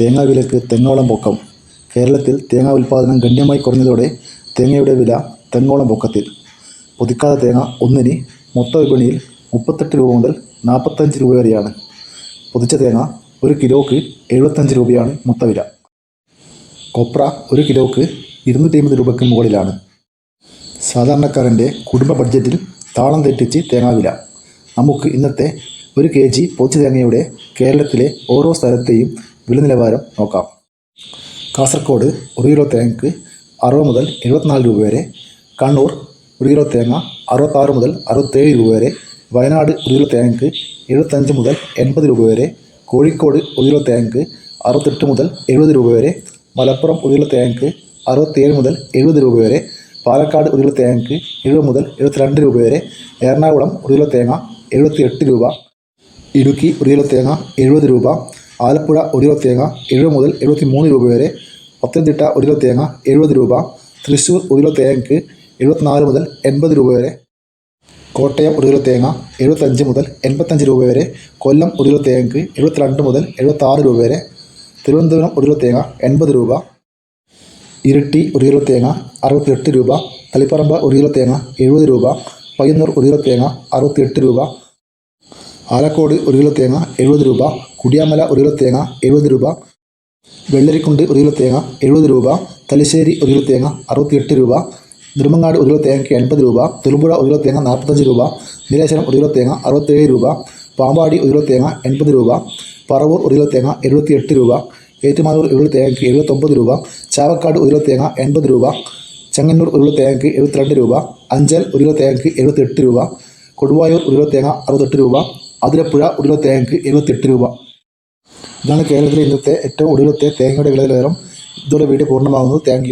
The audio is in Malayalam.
തേങ്ങാ വിലക്ക് തെങ്ങോളം പൊക്കം. കേരളത്തിൽ തേങ്ങാ ഉൽപ്പാദനം ഗണ്യമായി കുറഞ്ഞതോടെ തേങ്ങയുടെ വില തെങ്ങോളം പൊക്കത്തിൽ. പുതുക്കാത്ത തേങ്ങ ഒന്നിന് മൊത്ത വിപണിയിൽ മുപ്പത്തെട്ട് രൂപ മുതൽ നാൽപ്പത്തഞ്ച് രൂപ വരെയാണ്. പൊതിച്ച തേങ്ങ ഒരു കിലോക്ക് എഴുപത്തഞ്ച് രൂപയാണ് മൊത്ത വില. കൊപ്ര ഒരു കിലോക്ക് ഇരുന്നൂറ്റി അമ്പത് രൂപയ്ക്ക് മുകളിലാണ്. സാധാരണക്കാരന്റെ കുടുംബ ബഡ്ജറ്റിൽ താളം തെറ്റിച്ച് തേങ്ങാവില നമുക്ക് ഇന്നത്തെ ഒരു കെ ജി പൊതിച്ച തേങ്ങയുടെ കേരളത്തിലെ ഓരോ സ്ഥലത്തെയും വില നിലവാരം നോക്കാം. കാസർഗോഡ് ഒരു കിലോ തേങ്ങയ്ക്ക് അറുപത് മുതൽ എഴുപത്തിനാല് രൂപ വരെ. കണ്ണൂർ ഒരു കിലോ തേങ്ങ അറുപത്താറ് മുതൽ അറുപത്തേഴ് രൂപ വരെ. വയനാട് ഒരു കിലോ തേങ്ങയ്ക്ക് എഴുപത്തഞ്ച് മുതൽ എൺപത് രൂപ വരെ. കോഴിക്കോട് ഒരു കിലോ തേങ്ങയ്ക്ക് അറുപത്തെട്ട് മുതൽ എഴുപത് രൂപ വരെ. മലപ്പുറം ഒരു കിലോ തേങ്ങയ്ക്ക് അറുപത്തേഴ് മുതൽ എഴുപത് രൂപ വരെ. പാലക്കാട് ഒരു കിലോ തേങ്ങയ്ക്ക് എഴുപത് മുതൽ എഴുപത്തിരണ്ട് രൂപ വരെ. എറണാകുളം ഒരു കിലോ തേങ്ങ എഴുപത്തി എട്ട് രൂപ. ഇടുക്കി ഒരു കിലോ തേങ്ങ എഴുപത് രൂപ. ആലപ്പുഴ ഒരു കിലോ തേങ്ങ എഴുപത് മുതൽ എഴുപത്തി മൂന്ന് രൂപ വരെ. പത്തനംതിട്ട ഒരു കിലോ തേങ്ങ എഴുപത് രൂപ. തൃശ്ശൂർ ഒരു കിലോ തേങ്ങയ്ക്ക് എഴുപത്തിനാല് മുതൽ എൺപത് രൂപ വരെ. കോട്ടയം ഒരു കിലോ തേങ്ങ എഴുപത്തഞ്ച് മുതൽ എൺപത്തഞ്ച് രൂപ വരെ. കൊല്ലം ഒരു കിലോ തേങ്ങയ്ക്ക് എഴുപത്തിരണ്ട് മുതൽ എഴുപത്താറ് രൂപ വരെ. തിരുവനന്തപുരം ഒരു കിലോ തേങ്ങ എൺപത് രൂപ. ഇരട്ടി ഒരു കിലോ തേങ്ങ അറുപത്തിയെട്ട് രൂപ. തളിപ്പറമ്പ് ഒരു കിലോ തേങ്ങ എഴുപത് രൂപ. പയ്യന്നൂർ ഒരു കിലോ തേങ്ങ അറുപത്തിയെട്ട് രൂപ. ആലക്കോട് ഒരു കിലോ തേങ്ങ എഴുപത് രൂപ കുടിയാമല ഒരു കിലോ തേങ്ങ എഴുപത് രൂപ വെള്ളരിക്കുണ്ട് ഒരു കിലോ തേങ്ങ എഴുപത് രൂപ തലശ്ശേരി ഒരു കിലോ തേങ്ങ അറുപത്തിയെട്ട് രൂപ നിർമ്മങ്ങാട് ഒരു കിലോ തേങ്ങയ്ക്ക് എൺപത് രൂപ തൊടുപുഴ ഒരു കിലോ തേങ്ങ നാൽപ്പത്തഞ്ച് രൂപ നീലേശ്വരം ഒരു കിലോ തേങ്ങ അറുപത്തേഴ് രൂപ പാമ്പാടി ഒരു കിലോ തേങ്ങ എൺപത് രൂപ പറവൂർ ഒരു കിലോ തേങ്ങ എഴുപത്തിയെട്ട് രൂപ ഏറ്റുമാനൂർ ഒരു കിലോ തേങ്ങയ്ക്ക് എഴുപത്തൊമ്പത് രൂപ ചാവക്കാട് ഒരു കിലോ തേങ്ങ എൺപത് രൂപ ചെങ്ങന്നൂർ ഒരു കിലോ തേങ്ങയ്ക്ക് എഴുപത്തിരണ്ട് രൂപ അഞ്ചൽ ഒരു കിലോ തേങ്ങയ്ക്ക് എഴുപത്തെട്ട് രൂപ കൊടുവായൂർ ഒരു കിലോ തേങ്ങ അറുപത്തെട്ട് രൂപ അതിരപ്പുഴ ഒരു തേങ്ങക്ക് എഴുപത്തെട്ട് രൂപ. ഇതാണ് കേരളത്തിലെ ഇന്നത്തെ ഏറ്റവും ഒടുവിലത്തെ തേങ്ങയുടെ വില നിലവാരം ഇതോടെ വീഡിയോ പൂർണമാകുന്നത്. താങ്ക്